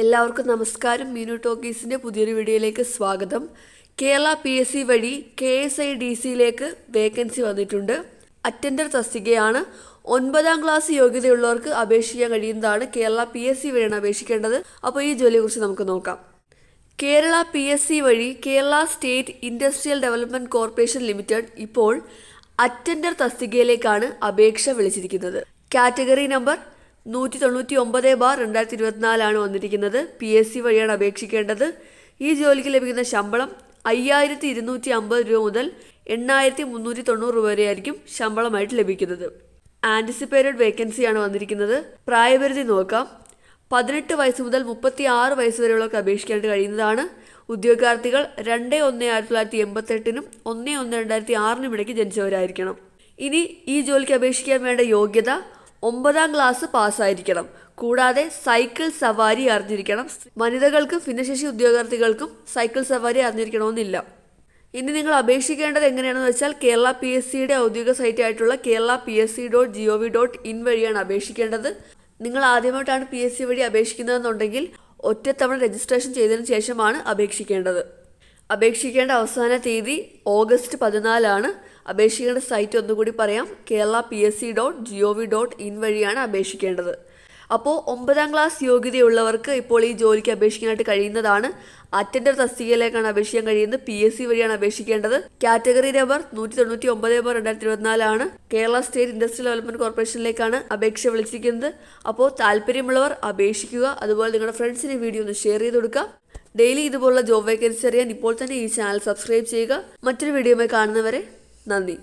എല്ലാവർക്കും നമസ്കാരം. മീനു ടോക്കീസിന്റെ പുതിയൊരു വീഡിയോയിലേക്ക് സ്വാഗതം. കേരള പി എസ് സി വഴി കെ എസ് ഐ ഡി സിയിലേക്ക് വേക്കൻസി വന്നിട്ടുണ്ട്. അറ്റൻഡർ തസ്തികയാണ്. ഒൻപതാം ക്ലാസ് യോഗ്യതയുള്ളവർക്ക് അപേക്ഷിക്കാൻ കഴിയുന്നതാണ് കേരള പി എസ് സി വഴിയാണ് അപേക്ഷിക്കേണ്ടത്. അപ്പോൾ ഈ ജോലിയെക്കുറിച്ച് നമുക്ക് നോക്കാം. കേരള പി എസ് സി വഴി Kerala state industrial development corporation limited ഇപ്പോൾ അറ്റൻഡർ തസ്തികയിലേക്കാണ് അപേക്ഷ വിളിച്ചിരിക്കുന്നത്. കാറ്റഗറി നമ്പർ നൂറ്റി തൊണ്ണൂറ്റി ഒമ്പത് ബാർ രണ്ടായിരത്തി ഇരുപത്തിനാലാണ് വന്നിരിക്കുന്നത്. പി എസ് സി വഴിയാണ് അപേക്ഷിക്കേണ്ടത്. ഈ ജോലിക്ക് ലഭിക്കുന്ന ശമ്പളം അയ്യായിരത്തി ഇരുന്നൂറ്റി അമ്പത് രൂപ മുതൽ എണ്ണായിരത്തി മുന്നൂറ്റി തൊണ്ണൂറ് രൂപ വരെയായിരിക്കും ശമ്പളമായിട്ട് ലഭിക്കുന്നത്. ആന്റിസിപ്പേറ്റഡ് വേക്കൻസിയാണ് വന്നിരിക്കുന്നത്. പ്രായപരിധി നോക്കാം. പതിനെട്ട് വയസ്സ് മുതൽ മുപ്പത്തി ആറ് വയസ്സ് വരെയുള്ളവർക്ക് അപേക്ഷിക്കാനായിട്ട് കഴിയുന്നതാണ്. ഉദ്യോഗാർത്ഥികൾ രണ്ട് ഒന്ന് ആയിരത്തി തൊള്ളായിരത്തി എൺപത്തെട്ടിനും ഒന്ന് ഒന്ന് രണ്ടായിരത്തി ആറിനും ഇടയ്ക്ക് ജനിച്ചവരായിരിക്കണം. ഇനി ഈ ജോലിക്ക് അപേക്ഷിക്കാൻ വേണ്ട യോഗ്യത ഒമ്പതാം ക്ലാസ് പാസ്സായിരിക്കണം. കൂടാതെ സൈക്കിൾ സവാരി അറിഞ്ഞിരിക്കണം. വനിതകൾക്കും ഭിന്നശേഷി ഉദ്യോഗാർത്ഥികൾക്കും സൈക്കിൾ സവാരി അറിഞ്ഞിരിക്കണമെന്നില്ല. ഇനി നിങ്ങൾ അപേക്ഷിക്കേണ്ടത് എങ്ങനെയാണെന്ന് വെച്ചാൽ കേരള പി എസ് സിയുടെ ഔദ്യോഗിക സൈറ്റ് ആയിട്ടുള്ള Kerala P S C dot G O V dot in വഴിയാണ് അപേക്ഷിക്കേണ്ടത്. നിങ്ങൾ ആദ്യമായിട്ടാണ് പി എസ് സി വഴി അപേക്ഷിക്കുന്നതെന്നുണ്ടെങ്കിൽ ഒറ്റത്തവണ രജിസ്ട്രേഷൻ ചെയ്തതിനു ശേഷമാണ് അപേക്ഷിക്കേണ്ടത്. അപേക്ഷിക്കേണ്ട അവസാന തീയതി ഓഗസ്റ്റ് പതിനാലാണ്. അപേക്ഷിക്കേണ്ട സൈറ്റ് ഒന്നുകൂടി പറയാം. Kerala P S C dot G O V dot in വഴിയാണ് അപേക്ഷിക്കേണ്ടത്. അപ്പോൾ ഒമ്പതാം ക്ലാസ് യോഗ്യതയുള്ളവർക്ക് ഇപ്പോൾ ഈ ജോലിക്ക് അപേക്ഷിക്കാനായിട്ട് കഴിയുന്നതാണ്. അറ്റൻഡർ തസ്തികയിലേക്കാണ് അപേക്ഷിക്കാൻ കഴിയുന്നത്. പി എസ് സി വഴിയാണ് അപേക്ഷിക്കേണ്ടത്. കാറ്റഗറി നമ്പർ നൂറ്റി തൊണ്ണൂറ്റി ഒമ്പത് നമ്പർ രണ്ടായിരത്തി ഇരുപത്തിനാലാണ് കേരള സ്റ്റേറ്റ് ഇൻഡസ്ട്രിയൽ ഡെവലപ്മെന്റ് കോർപ്പറേഷനിലേക്കാണ് അപേക്ഷ വിളിച്ചിരിക്കുന്നത്. അപ്പോൾ താല്പര്യമുള്ളവർ അപേക്ഷിക്കുക. അതുപോലെ നിങ്ങളുടെ ഫ്രണ്ട്സിന് വീഡിയോ ഒന്ന് ഷെയർ ചെയ്ത് കൊടുക്കുക. ഡെയിലി ഇതുപോലുള്ള ജോബ് വേക്കൻസി അറിയാൻ ഇപ്പോൾ തന്നെ ഈ ചാനൽ സബ്സ്ക്രൈബ് ചെയ്യുക. മറ്റൊരു വീഡിയോയുമായി കാണുന്നവരെ 那里